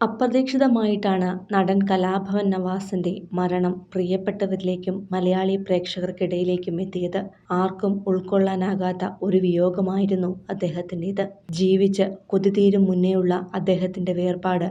അപ്രതീക്ഷിതമായിട്ടാണ് നടൻ കലാഭവൻ നവാസിന്റെ മരണം പ്രിയപ്പെട്ടവരിലേക്കും മലയാളി പ്രേക്ഷകർക്കിടയിലേക്കും എത്തിയത്. ആർക്കും ഉൾക്കൊള്ളാനാകാത്ത ഒരു വിയോഗമായിരുന്നു അദ്ദേഹത്തിന്റെത് ജീവിച്ച് കൊതിതീരും മുന്നേയുള്ള അദ്ദേഹത്തിന്റെ വേർപാട്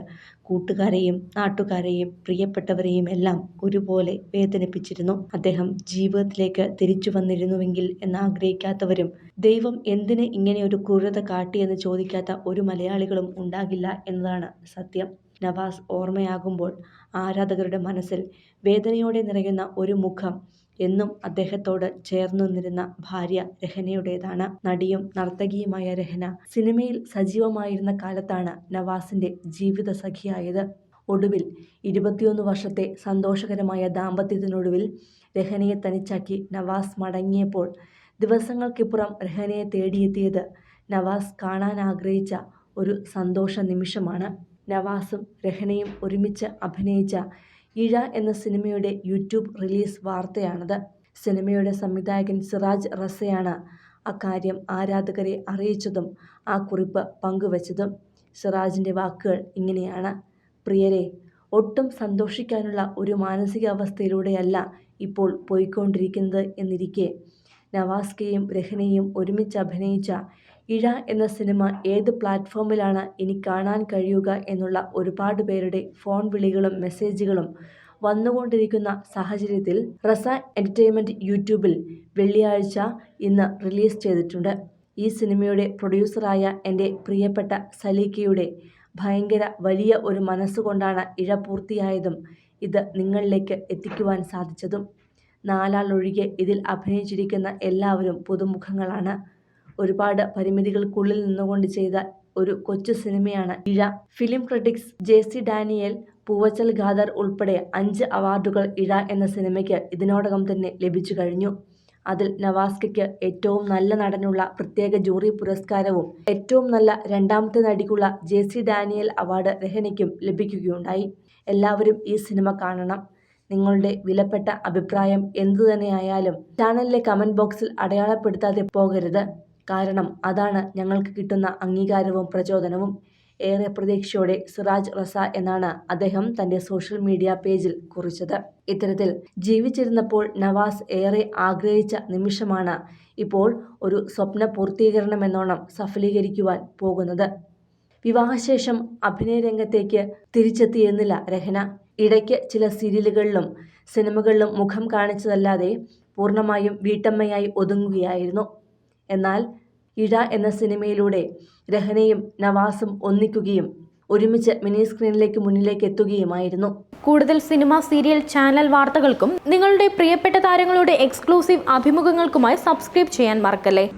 കൂട്ടുകാരെയും നാട്ടുകാരെയും പ്രിയപ്പെട്ടവരെയും എല്ലാം ഒരുപോലെ വേദനിപ്പിച്ചിരുന്നു. അദ്ദേഹം ജീവിതത്തിലേക്ക് തിരിച്ചു വന്നിരുന്നുവെങ്കിൽ എന്നാഗ്രഹിക്കാത്തവരും ദൈവം എന്തിന് ഇങ്ങനെ ഒരു ക്രൂരത കാട്ടിയെന്ന് ചോദിക്കാത്ത ഒരു മലയാളികളും ഉണ്ടാകില്ല എന്നതാണ് സത്യം. നവാസ് ഓർമ്മയാകുമ്പോൾ ആരാധകരുടെ മനസ്സിൽ വേദനയോടെ നിറയുന്ന ഒരു മുഖം എന്നും അദ്ദേഹത്തോട് ചേർന്നു നിന്നിരുന്ന ഭാര്യ രഹനയുടേതാണ്. നടിയും നർത്തകിയുമായ രഹന സിനിമയിൽ സജീവമായിരുന്ന കാലത്താണ് നവാസിന്റെ ജീവിത സഖിയായത് ഒടുവിൽ ഇരുപത്തിയൊന്ന് വർഷത്തെ സന്തോഷകരമായ ദാമ്പത്യത്തിനൊടുവിൽ രഹനയെ തനിച്ചാക്കി നവാസ് മടങ്ങിയപ്പോൾ ദിവസങ്ങൾക്കിപ്പുറം രഹനയെ തേടിയെത്തിയത് നവാസ് കാണാൻ ആഗ്രഹിച്ച ഒരു സന്തോഷ നിമിഷമാണ് നവാസും രഹനയും ഒരുമിച്ച് അഭിനയിച്ച ഇഴ എന്ന സിനിമയുടെ യൂട്യൂബ് റിലീസ് വാർത്തയാണത്. സിനിമയുടെ സംവിധായകൻ സിറാജ് റസയാണ് അക്കാര്യം ആരാധകരെ അറിയിച്ചതും ആ കുറിപ്പ് പങ്കുവച്ചതും. സിറാജിന്റെ വാക്കുകൾ ഇങ്ങനെയാണ്. പ്രിയരെ ഒട്ടും സന്തോഷിക്കാനുള്ള ഒരു മാനസികാവസ്ഥയിലൂടെയല്ല ഇപ്പോൾ പോയിക്കൊണ്ടിരിക്കുന്നത് എന്നിരിക്കെ നവാസ്കയും രഹനയും ഒരുമിച്ചഭിനയിച്ച ഇഴ എന്ന സിനിമ ഏത് പ്ലാറ്റ്ഫോമിലാണ് ഇനി കാണാൻ കഴിയുക എന്നുള്ള ഒരുപാട് പേരുടെ ഫോൺ വിളികളും മെസ്സേജുകളും വന്നുകൊണ്ടിരിക്കുന്ന സാഹചര്യത്തിൽ റസ എന്റർടൈൻമെന്റ് യൂട്യൂബിൽ വെള്ളിയാഴ്ച ഇന്ന് റിലീസ് ചെയ്തിട്ടുണ്ട്. ഈ സിനിമയുടെ പ്രൊഡ്യൂസറായ എന്റെ പ്രിയപ്പെട്ട സലീഖയുടെ ഭയങ്കര വലിയ ഒരു മനസ്സുകൊണ്ടാണ് ഇഴ പൂർത്തിയായതും ഇത് നിങ്ങളിലേക്ക് എത്തിക്കുവാൻ സാധിച്ചതും. നാലാളൊഴികെ ഇതിൽ അഭിനയിച്ചിരിക്കുന്ന എല്ലാവരും പുതുമുഖങ്ങളാണ്. ഒരുപാട് പരിമിതികൾക്കുള്ളിൽ നിന്നുകൊണ്ട് ചെയ്ത ഒരു കൊച്ചു സിനിമയാണ് ഇഴ. ഫിലിം ക്രിട്ടിക്സ് ജെസി ഡാനിയൽ പൂവച്ചൽ ഖാദർ ഉൾപ്പെടെ അഞ്ച് അവാർഡുകൾ ഇഴ എന്ന സിനിമയ്ക്ക് ഇതിനോടകം തന്നെ ലഭിച്ചു കഴിഞ്ഞു അതിൽ നവാസ്കയ്ക്ക് ഏറ്റവും നല്ല നടനുള്ള പ്രത്യേക ജൂറി പുരസ്കാരവും ഏറ്റവും നല്ല രണ്ടാമത്തെ നടിക്കുള്ള ജെ സി ഡാനിയൽ അവാർഡ് രഹനയ്ക്കും ലഭിക്കുകയുണ്ടായി. എല്ലാവരും ഈ സിനിമ കാണണം. നിങ്ങളുടെ വിലപ്പെട്ട അഭിപ്രായം എന്തുതന്നെയായാലും ചാനലിലെ കമന്റ് ബോക്സിൽ അടയാളപ്പെടുത്താതെ പോകരുത്. കാരണം അതാണ് ഞങ്ങൾക്ക് കിട്ടുന്ന അംഗീകാരവും പ്രചോദനവും. ഏറെ പ്രതീക്ഷയോടെ സിറാജ് റസ എന്നാണ് അദ്ദേഹം തന്റെ സോഷ്യൽ മീഡിയ പേജിൽ കുറിച്ചത്. ഇത്തരത്തിൽ ജീവിച്ചിരുന്നപ്പോൾ നവാസ് ഏറെ ആഗ്രഹിച്ച നിമിഷമാണ് ഇപ്പോൾ ഒരു സ്വപ്ന പൂർത്തീകരണമെന്നോണം സഫലീകരിക്കുവാൻ പോകുന്നത്. വിവാഹശേഷം അഭിനയ രംഗത്തേക്ക് തിരിച്ചെത്തിയിരുന്നില്ല രഹന. ഇടയ്ക്ക് ചില സീരിയലുകളിലും സിനിമകളിലും മുഖം കാണിച്ചതല്ലാതെ പൂർണമായും വീട്ടമ്മയായി ഒതുങ്ങുകയായിരുന്നു. എന്നാൽ ഇഴ എന്ന സിനിമയിലൂടെ രഹനയും നവാസും ഒന്നിക്കുകയും ഒരുമിച്ച് മിനി സ്ക്രീനിലേക്ക് മുന്നിലേക്ക് എത്തുകയുമായിരുന്നു. കൂടുതൽ സിനിമ, സീരിയൽ, ചാനൽ വാർത്തകൾക്കും നിങ്ങളുടെ പ്രിയപ്പെട്ട താരങ്ങളുടെ എക്സ്ക്ലൂസീവ് അഭിമുഖങ്ങൾക്കുമായി സബ്സ്ക്രൈബ് ചെയ്യാൻ മറക്കല്ലേ?